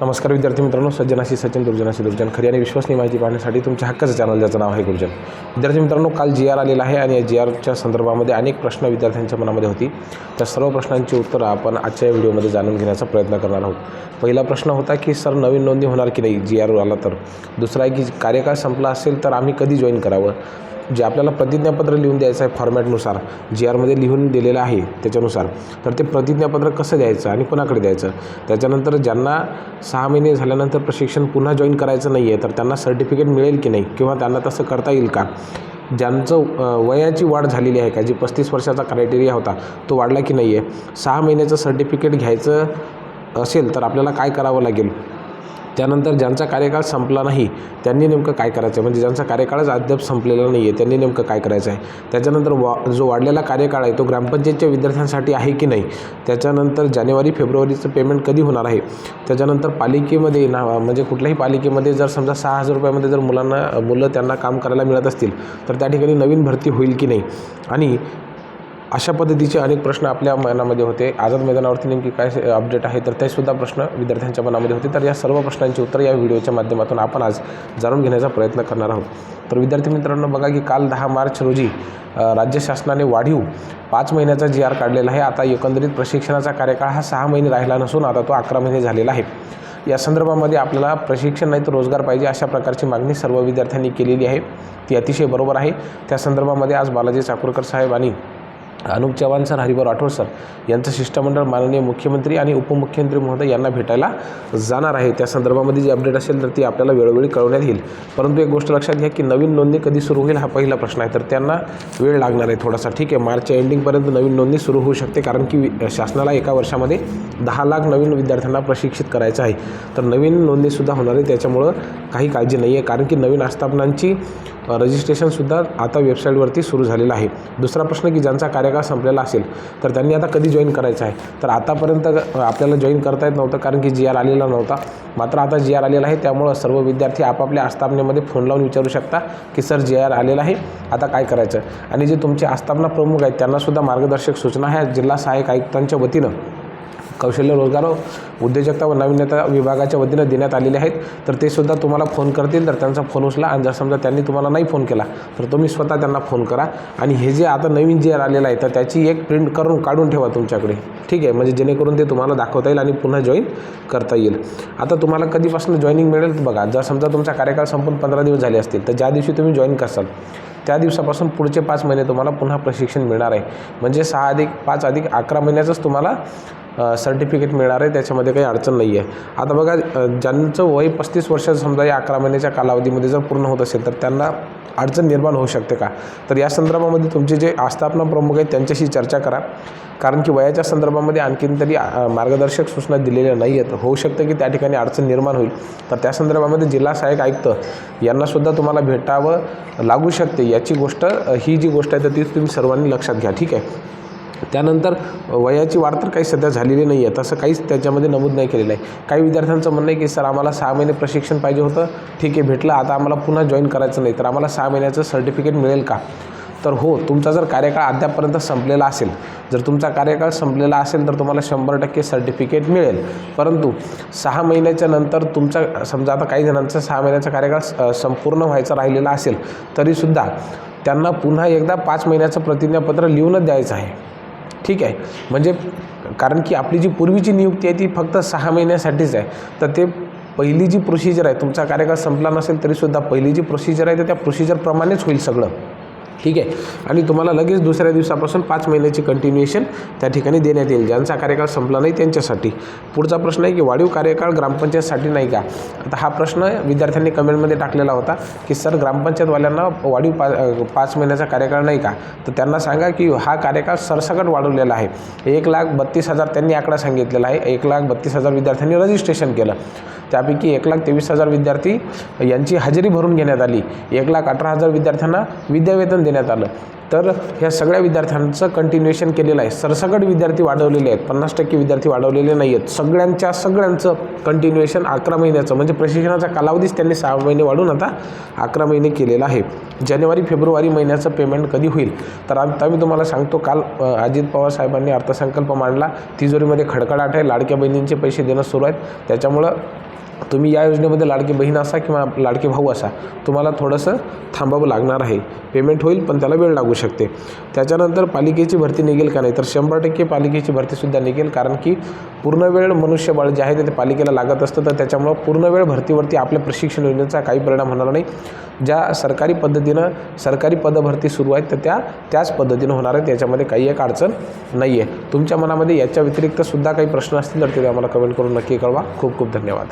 नमस्कार विद्यार्थी मित्रांनो सज्जनाशी सचिन दुर्जनाशी दुर्जन. खरी आणि विश्वसनीय माहिती पाहण्यासाठी तुमच्या हक्काचं चॅनल ज्याचं नाव आहे गुरुजन. विद्यार्थी मित्रांनो काल जी आर आलेला आहे आणि या जी आरच्या संदर्भामध्ये अनेक प्रश्न विद्यार्थ्यांच्या मनामध्ये होती. त्या सर्व प्रश्नांची उत्तरं आपण आजच्या व्हिडिओमध्ये जाणून घेण्याचा प्रयत्न करणार आहोत. पहिला प्रश्न होता की सर नवीन नोंदणी होणार की नाही? जी आर आला तर. दुसरा आहे की कार्यकाळ संपला असेल तर आम्ही कधी जॉईन करावं? जे आपल्याला प्रतिज्ञापत्र लिहून द्यायचं आहे फॉर्मॅटनुसार जी आरमध्ये लिहून दिलेलं आहे त्याच्यानुसार तर ते प्रतिज्ञापत्र कसं द्यायचं आणि कोणाकडे द्यायचं? त्याच्यानंतर ज्यांना सहा महिने झाल्यानंतर प्रशिक्षण पुन्हा जॉईन करायचं नाही आहे तर त्यांना सर्टिफिकेट मिळेल की नाही किंवा त्यांना तसं करता येईल का? ज्यांचं वयाची वाढ झालेली आहे का जी पस्तीस वर्षाचा क्रायटेरिया होता तो वाढला की नाही आहे सहा महिन्याचं सर्टिफिकेट घ्यायचं असेल तर आपल्याला काय करावं लागेल? त्यानंतर ज्यांचा कार्यकाळ संपला नाही त्यांनी नेमकं काय करायचं? आहे म्हणजे ज्यांचा कार्यकाळच अद्याप संपलेला नाही आहे त्यांनी नेमकं काय करायचं आहे? त्याच्यानंतर वा जो वाढलेला कार्यकाळ आहे तो ग्रामपंचायतच्या विद्यार्थ्यांसाठी आहे की नाही? त्याच्यानंतर जानेवारी फेब्रुवारीचं पेमेंट कधी होणार आहे? त्याच्यानंतर पालिकेमध्ये ना म्हणजे कुठल्याही पालिकेमध्ये जर समजा सहा हजार रुपयामध्ये जर मुलांना मुलं त्यांना काम करायला मिळत असतील तर त्या ठिकाणी नवीन भरती होईल की नाही? आणि अशा पद्धतीचे अनेक प्रश्न आपल्या मनामध्ये होते. आझाद मैदानावरती नेमकी काय अपडेट आहे? तर तेसुद्धा प्रश्न विद्यार्थ्यांच्या मनामध्ये होते. तर या सर्व प्रश्नांची उत्तर या व्हिडिओच्या माध्यमातून आपण आज जाणून घेण्याचा प्रयत्न करणार आहोत. तर विद्यार्थी मित्रांनो बघा की काल दहा मार्च रोजी राज्य शासनाने वाढीव पाच महिन्याचा जी आर काढलेला आहे. आता एकंदरीत प्रशिक्षणाचा कार्यकाळ हा सहा महिने राहिला नसून आता तो अकरा महिने झालेला आहे. या संदर्भामध्ये आपल्याला प्रशिक्षण नाही तर रोजगार पाहिजे अशा प्रकारची मागणी सर्व विद्यार्थ्यांनी केलेली आहे. ती अतिशय बरोबर आहे. त्या संदर्भामध्ये आज बालाजी चाकूरकर साहेब आणि अनुप चव्हाण सर हरिभाऊ राठोड सर यांचं शिष्टमंडळ माननीय मुख्यमंत्री आणि उपमुख्यमंत्री महोदय यांना भेटायला जाणार आहे. त्या संदर्भामध्ये जी अपडेट असेल तर ती आपल्याला वेळोवेळी कळवण्यात येईल. परंतु एक गोष्ट लक्षात घ्या की नवीन नोंदणी कधी सुरू होईल हा पहिला प्रश्न आहे. तर त्यांना वेळ लागणार आहे थोडासा. ठीक आहे मार्चच्या एंडिंगपर्यंत नवीन नोंदणी सुरू होऊ शकते कारण की वि- शासनाला एका वर्षामध्ये दहा लाख नवीन विद्यार्थ्यांना प्रशिक्षित करायचं आहे. तर नवीन नोंदणीसुद्धा होणार आहे. त्याच्यामुळं काही काळजी नाही आहे कारण की नवीन आस्थापनांची रजिस्ट्रेशनसुद्धा आता वेबसाईटवरती सुरू झालेलं आहे. दुसरा प्रश्न की ज्यांचा कार्यकाळ संपलेला असेल तर त्यांनी आता कधी जॉईन करायचं आहे? तर आतापर्यंत आपल्याला जॉईन करता येत नव्हतं कारण की जी आर आलेला नव्हता. मात्र आता जी आर आलेला आहे त्यामुळं सर्व विद्यार्थी आपापल्या आस्थापनेमध्ये फोन लावून विचारू शकता की सर जी आर आलेला आहे आता काय करायचं? आणि जे तुमचे आस्थापना प्रमुख आहेत त्यांनासुद्धा मार्गदर्शक सूचना ह्या जिल्हा सहाय्यक आयुक्तांच्या वतीनं कौशल्य रोजगार उद्योजकता व नाविन्यता विभागाच्या वतीनं देण्यात आलेले आहेत. तर ते सुद्धा तुम्हाला फोन करतील. तर त्यांचा फोन उचला आणि जर समजा त्यांनी तुम्हाला नाही फोन केला तर तुम्ही स्वतः त्यांना फोन करा. आणि हे जे आता नवीन जे आलेलं आहे तर त्याची एक प्रिंट करून काढून ठेवा तुमच्याकडे. ठीक आहे? म्हणजे जेणेकरून ते तुम्हाला दाखवता येईल आणि पुन्हा जॉईन करता येईल. आता तुम्हाला कधीपासून जॉईनिंग मिळेल बघा. जर समजा तुमचा कार्यकाळ संपून पंधरा दिवस झाले असतील तर ज्या दिवशी तुम्ही जॉईन करसाल त्या दिवसापासून पुढचे पाच महिने तुम्हाला पुन्हा प्रशिक्षण मिळणार आहे. म्हणजे सहा अधिक पाच अधिक अकरा महिन्याचंच तुम्हाला सर्टिफिकेट मिळणार आहे. त्याच्यामध्ये काही अडचण नाही आहे आता बघा ज्यांचं वय पस्तीस वर्ष समजा या अकरा महिन्याच्या कालावधीमध्ये जर पूर्ण होत असेल तर त्यांना अडचण निर्माण होऊ शकते का? तर या संदर्भामध्ये तुमचे जे आस्थापना प्रमुख आहेत त्यांच्याशी चर्चा करा. कारण की वयाच्या संदर्भामध्ये आणखीन तरी मार्गदर्शक सूचना दिलेल्या नाही आहेत होऊ शकतं की त्या ठिकाणी अडचण निर्माण होईल. तर त्या संदर्भामध्ये जिल्हा सहाय्यक आयुक्त यांनासुद्धा तुम्हाला भेटावं लागू शकते. याची गोष्ट ही जी गोष्ट आहे तर ती तुम्ही सर्वांनी लक्षात घ्या ठीक आहे? त्यानंतर वयाची वाढ तर काही सध्या झालेली नाही आहे तसं काहीच त्याच्यामध्ये नमूद नाही केलेलं आहे. काही विद्यार्थ्यांचं म्हणणं आहे की सर आम्हाला सहा महिने प्रशिक्षण पाहिजे होतं ठीक आहे भेटलं आता आम्हाला पुन्हा जॉईन करायचं नाही तर आम्हाला सहा महिन्याचं सर्टिफिकेट मिळेल का? तर हो तुमचा जर कार्यकाळ अद्यापपर्यंत संपलेला असेल जर तुमचा कार्यकाळ संपलेला असेल तर तुम्हाला शंभर टक्के सर्टिफिकेट मिळेल. परंतु सहा महिन्याच्या नंतर तुमचा समजा आता काही जणांचा सहा महिन्याचा कार्यकाळ संपूर्ण व्हायचा राहिलेला असेल तरीसुद्धा त्यांना पुन्हा एकदा पाच महिन्याचं प्रतिज्ञापत्र लिहूनच द्यायचं आहे. ठीक आहे? म्हणजे कारण की आपली जी पूर्वीची नियुक्ती आहे ती फक्त सहा महिन्यासाठीच आहे. तर ते पहिली जी प्रोसिजर आहे तुमचा कार्यकाळ संपला नसेल तरीसुद्धा पहिली जी प्रोसिजर आहे तर त्या प्रोसिजरप्रमाणेच होईल सगळं. ठीक आहे. आणि तुम्हाला लगेच दुसऱ्या दिवसापासून पाच महिन्याची कंटिन्युएशन त्या ठिकाणी देण्यात येईल. ज्यांचा कार्यकाळ संपला नाही त्यांच्यासाठी. पुढचा प्रश्न आहे की वाढीव कार्यकाळ ग्रामपंचायतसाठी नाही का? आता हा प्रश्न विद्यार्थ्यांनी कमेंटमध्ये टाकलेला होता की सर ग्रामपंचायतवाल्यांना वाढीव पा पाच महिन्याचा कार्यकाळ नाही का? तर त्यांना सांगा की हा कार्यकाळ सरसकट वाढवलेला आहे. एक लाख बत्तीस हजार त्यांनी आकडा सांगितलेला आहे. एक लाख बत्तीस हजार विद्यार्थ्यांनी रजिस्ट्रेशन केलं. त्यापैकी एक लाख तेवीस हजार विद्यार्थी यांची हजेरी भरून घेण्यात आली. एक लाख अठरा हजार विद्यार्थ्यांना विद्यावेतन देण्यात आलं. तर ह्या सगळ्या विद्यार्थ्यांचं कंटिन्युएशन केलेलं आहे. सरसकट विद्यार्थी वाढवलेले आहेत. पन्नास टक्के विद्यार्थी वाढवलेले नाही आहेत. सगळ्यांच्या सगळ्यांचं कंटिन्युएशन अकरा महिन्याचं म्हणजे प्रशिक्षणाचा कालावधीच त्यांनी सहा महिने वाढून आता अकरा महिने केलेला आहे. जानेवारी फेब्रुवारी महिन्याचं पेमेंट कधी होईल? तर आता मी तुम्हाला सांगतो काल अजित पवार साहेबांनी अर्थसंकल्प मांडला. तिजोरीमध्ये खडखडाट आहे. लाडक्या बहिणींचे पैसे देणं सुरू आहेत. त्याच्यामुळं तुम्ही या योजनेमध्ये लाडकी बहीण असा किंवा लाडके भाऊ असा तुम्हाला थोडंसं थांबावं लागणार आहे. पेमेंट होईल पण त्याला वेळ लागू शकते. त्याच्यानंतर पालिकेची भरती निघेल का नाही? तर शंभर टक्के पालिकेची भरतीसुद्धा निघेल कारण की पूर्ण वेळ मनुष्यबळ जे आहे ते ते पालिकेला लागत असतं तर त्याच्यामुळं पूर्ण वेळ भरतीवरती आपल्या प्रशिक्षण योजनेचा काही परिणाम होणार नाही. ज्या सरकारी पद्धतीनं सरकारी पदभरती सुरू आहेत तर त्या त्याच पद्धतीनं होणार आहेत. याच्यामध्ये काही एक अडचण नाही आहे तुमच्या मनामध्ये याच्या व्यतिरिक्त सुद्धा काही प्रश्न असतील तर ते आम्हाला कमेंट करून नक्की कळवा. खूप खूप धन्यवाद.